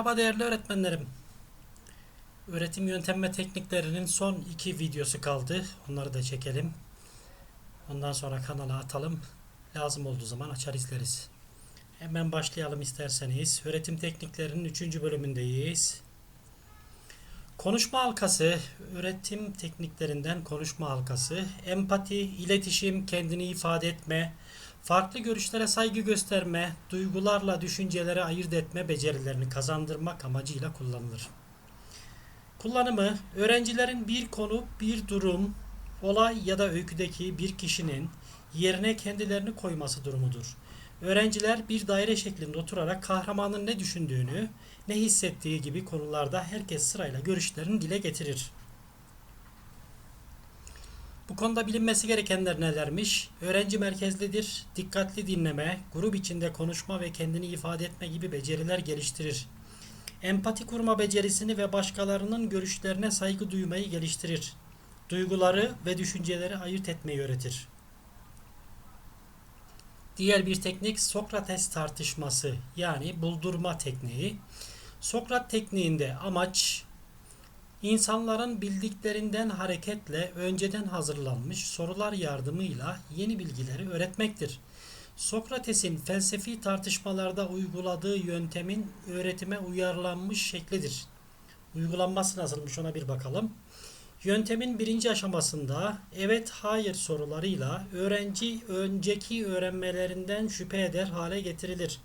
Merhaba değerli öğretmenlerim. Öğretim yöntem ve tekniklerinin son iki videosu kaldı. Onları da çekelim. Ondan sonra kanala atalım. Lazım olduğu zaman açar izleriz. Hemen başlayalım isterseniz. Öğretim tekniklerinin 3. bölümündeyiz. Konuşma halkası, öğretim tekniklerinden konuşma halkası, empati, iletişim, kendini ifade etme, farklı görüşlere saygı gösterme, duygularla düşünceleri ayırt etme becerilerini kazandırmak amacıyla kullanılır. Kullanımı, öğrencilerin bir konu, bir durum, olay ya da öyküdeki bir kişinin yerine kendilerini koyması durumudur. Öğrenciler bir daire şeklinde oturarak kahramanın ne düşündüğünü, ne hissettiği gibi konularda herkes sırayla görüşlerini dile getirir. Bu konuda bilinmesi gerekenler nelermiş? Öğrenci merkezlidir, dikkatli dinleme, grup içinde konuşma ve kendini ifade etme gibi beceriler geliştirir. Empati kurma becerisini ve başkalarının görüşlerine saygı duymayı geliştirir. Duyguları ve düşünceleri ayırt etmeyi öğretir. Diğer bir teknik Sokrates tartışması yani buldurma tekniği. Sokrat tekniğinde amaç insanların bildiklerinden hareketle önceden hazırlanmış sorular yardımıyla yeni bilgileri öğretmektir. Sokrates'in felsefi tartışmalarda uyguladığı yöntemin öğretime uyarlanmış şeklidir. Uygulanması nasılmış ona bir bakalım. Yöntemin birinci aşamasında evet hayır sorularıyla öğrenci önceki öğrenmelerinden şüphe eder hale getirilir.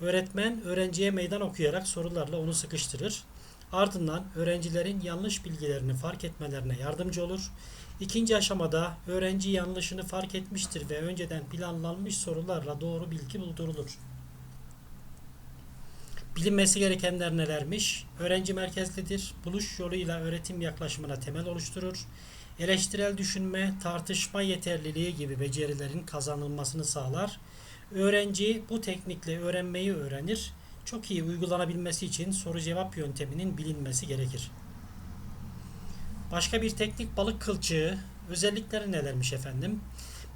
Öğretmen öğrenciye meydan okuyarak sorularla onu sıkıştırır. Ardından öğrencilerin yanlış bilgilerini fark etmelerine yardımcı olur. İkinci aşamada öğrenci yanlışını fark etmiştir ve önceden planlanmış sorularla doğru bilgi buldurulur. Bilinmesi gerekenler nelermiş? Öğrenci merkezlidir. Buluş yoluyla öğretim yaklaşımına temel oluşturur. Eleştirel düşünme, tartışma yeterliliği gibi becerilerin kazanılmasını sağlar. Öğrenci bu teknikle öğrenmeyi öğrenir. Çok iyi uygulanabilmesi için soru cevap yönteminin bilinmesi gerekir. Başka bir teknik balık kılçığı. Özellikleri nelermiş efendim?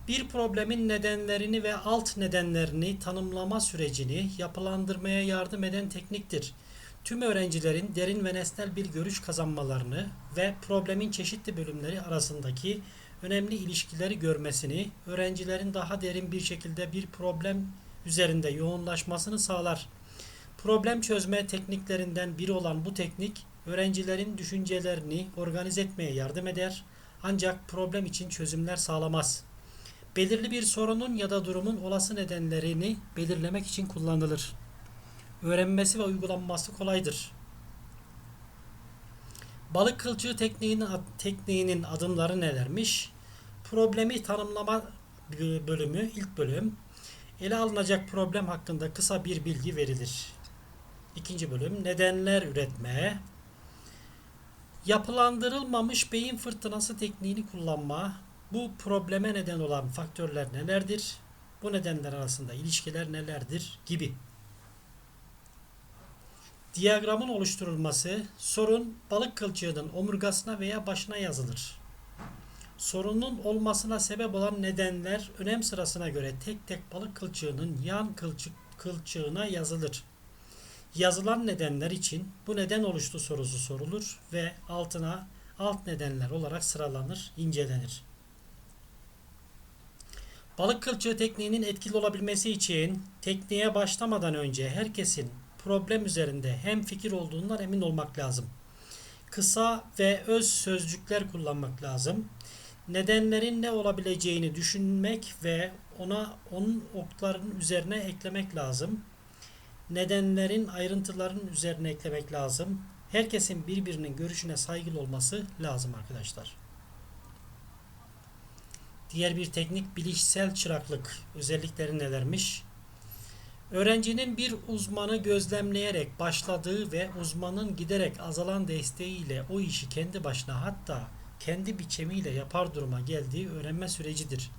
Bir problemin nedenlerini ve alt nedenlerini tanımlama sürecini yapılandırmaya yardım eden tekniktir. Tüm öğrencilerin derin ve nesnel bir görüş kazanmalarını ve problemin çeşitli bölümleri arasındaki önemli ilişkileri görmesini, öğrencilerin daha derin bir şekilde bir problem üzerinde yoğunlaşmasını sağlar. Problem çözme tekniklerinden biri olan bu teknik, öğrencilerin düşüncelerini organize etmeye yardım eder ancak problem için çözümler sağlamaz. Belirli bir sorunun ya da durumun olası nedenlerini belirlemek için kullanılır. Öğrenmesi ve uygulanması kolaydır. Balık kılçığı tekniğinin, tekniğinin adımları nelermiş? Problemi tanımlama bölümü, ilk bölüm. Ele alınacak problem hakkında kısa bir bilgi verilir. İkinci bölüm nedenler üretme. Yapılandırılmamış beyin fırtınası tekniğini kullanma. Bu probleme neden olan faktörler nelerdir? Bu nedenler arasında ilişkiler nelerdir? Gibi. Diyagramın oluşturulması sorun balık kılçığının omurgasına veya başına yazılır. Sorunun olmasına sebep olan nedenler önem sırasına göre tek tek balık kılçığının yan kılçık kılçığına yazılır. Yazılan nedenler için bu neden oluştu sorusu sorulur ve altına alt nedenler olarak sıralanır, incelenir. Balık kılçığı tekniğinin etkili olabilmesi için tekniğe başlamadan önce herkesin problem üzerinde hem fikir olduğundan emin olmak lazım. Kısa ve öz sözcükler kullanmak lazım. Nedenlerin ne olabileceğini düşünmek ve ona onun okların üzerine eklemek lazım. Nedenlerin ayrıntıların üzerine eklemek lazım. Herkesin birbirinin görüşüne saygılı olması lazım arkadaşlar. Diğer bir teknik bilişsel çıraklık özellikleri nelermiş? Öğrencinin bir uzmanı gözlemleyerek başladığı ve uzmanın giderek azalan desteğiyle o işi kendi başına hatta kendi biçimiyle yapar duruma geldiği öğrenme sürecidir.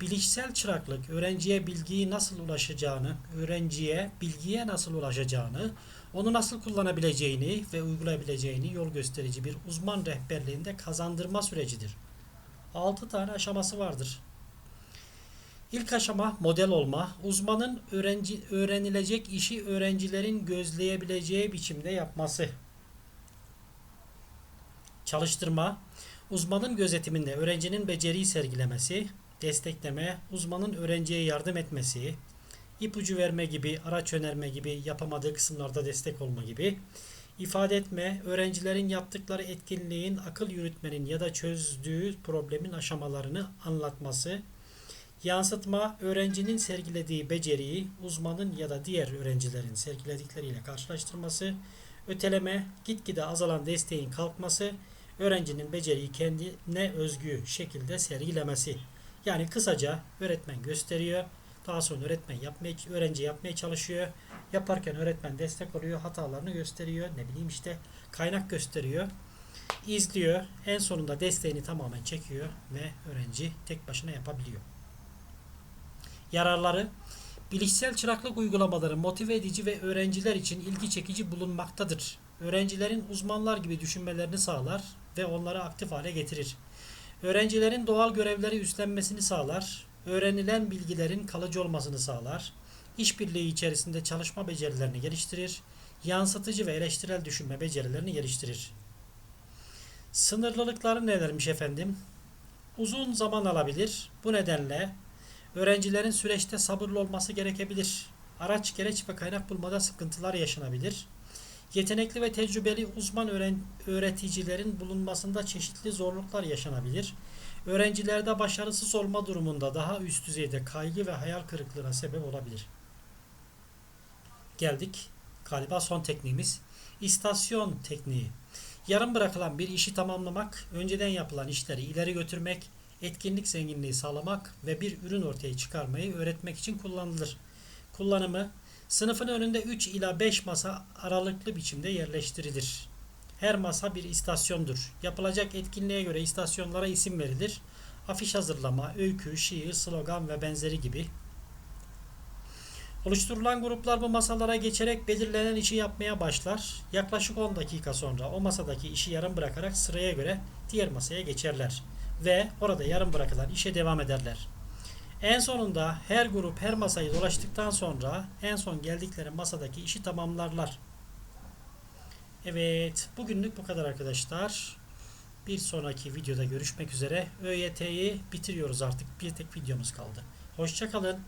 Bilişsel çıraklık öğrenciye bilgiyi nasıl ulaşacağını, öğrenciye bilgiye nasıl ulaşacağını, onu nasıl kullanabileceğini ve uygulayabileceğini yol gösterici bir uzman rehberliğinde kazandırma sürecidir. 6 tane aşaması vardır. İlk aşama model olma. Uzmanın öğrenci, öğrenilecek işi öğrencilerin gözleyebileceği biçimde yapması. Çalıştırma. Uzmanın gözetiminde öğrencinin beceriyi sergilemesi. Destekleme. Uzmanın öğrenciye yardım etmesi. ipucu verme gibi, araç önerme gibi, yapamadığı kısımlarda destek olma gibi. ifade etme, öğrencilerin yaptıkları etkinliğin akıl yürütmenin ya da çözdüğü problemin aşamalarını anlatması. Yansıtma, öğrencinin sergilediği beceriyi uzmanın ya da diğer öğrencilerin sergiledikleriyle karşılaştırması. Öteleme, gitgide azalan desteğin kalkması, öğrencinin beceriyi kendine özgü şekilde sergilemesi. Yani kısaca öğretmen gösteriyor, daha sonra öğretmen yapmaya, öğrenci yapmaya çalışıyor. Yaparken öğretmen destek oluyor, hatalarını gösteriyor, ne bileyim işte kaynak gösteriyor, izliyor. En sonunda desteğini tamamen çekiyor ve öğrenci tek başına yapabiliyor. Yararları Bilişsel çıraklık uygulamaları motive edici ve öğrenciler için ilgi çekici bulunmaktadır. Öğrencilerin uzmanlar gibi düşünmelerini sağlar ve onları aktif hale getirir. Öğrencilerin doğal görevleri üstlenmesini sağlar. Öğrenilen bilgilerin kalıcı olmasını sağlar. İşbirliği içerisinde çalışma becerilerini geliştirir. Yansıtıcı ve eleştirel düşünme becerilerini geliştirir. Sınırlılıkları nelermiş efendim? Uzun zaman alabilir. Bu nedenle öğrencilerin süreçte sabırlı olması gerekebilir. Araç, gereç ve kaynak bulmada sıkıntılar yaşanabilir. Yetenekli ve tecrübeli uzman öğren- öğreticilerin bulunmasında çeşitli zorluklar yaşanabilir. Öğrencilerde başarısız olma durumunda daha üst düzeyde kaygı ve hayal kırıklığına sebep olabilir. Geldik galiba son tekniğimiz. İstasyon tekniği. Yarım bırakılan bir işi tamamlamak, önceden yapılan işleri ileri götürmek, etkinlik zenginliği sağlamak ve bir ürün ortaya çıkarmayı öğretmek için kullanılır. Kullanımı Sınıfın önünde 3 ila 5 masa aralıklı biçimde yerleştirilir. Her masa bir istasyondur. Yapılacak etkinliğe göre istasyonlara isim verilir. Afiş hazırlama, öykü, şiir, slogan ve benzeri gibi. Oluşturulan gruplar bu masalara geçerek belirlenen işi yapmaya başlar. Yaklaşık 10 dakika sonra o masadaki işi yarım bırakarak sıraya göre diğer masaya geçerler ve orada yarım bırakılan işe devam ederler. En sonunda her grup her masayı dolaştıktan sonra en son geldikleri masadaki işi tamamlarlar. Evet, bugünlük bu kadar arkadaşlar. Bir sonraki videoda görüşmek üzere. ÖYT'yi bitiriyoruz artık. Bir tek videomuz kaldı. Hoşçakalın.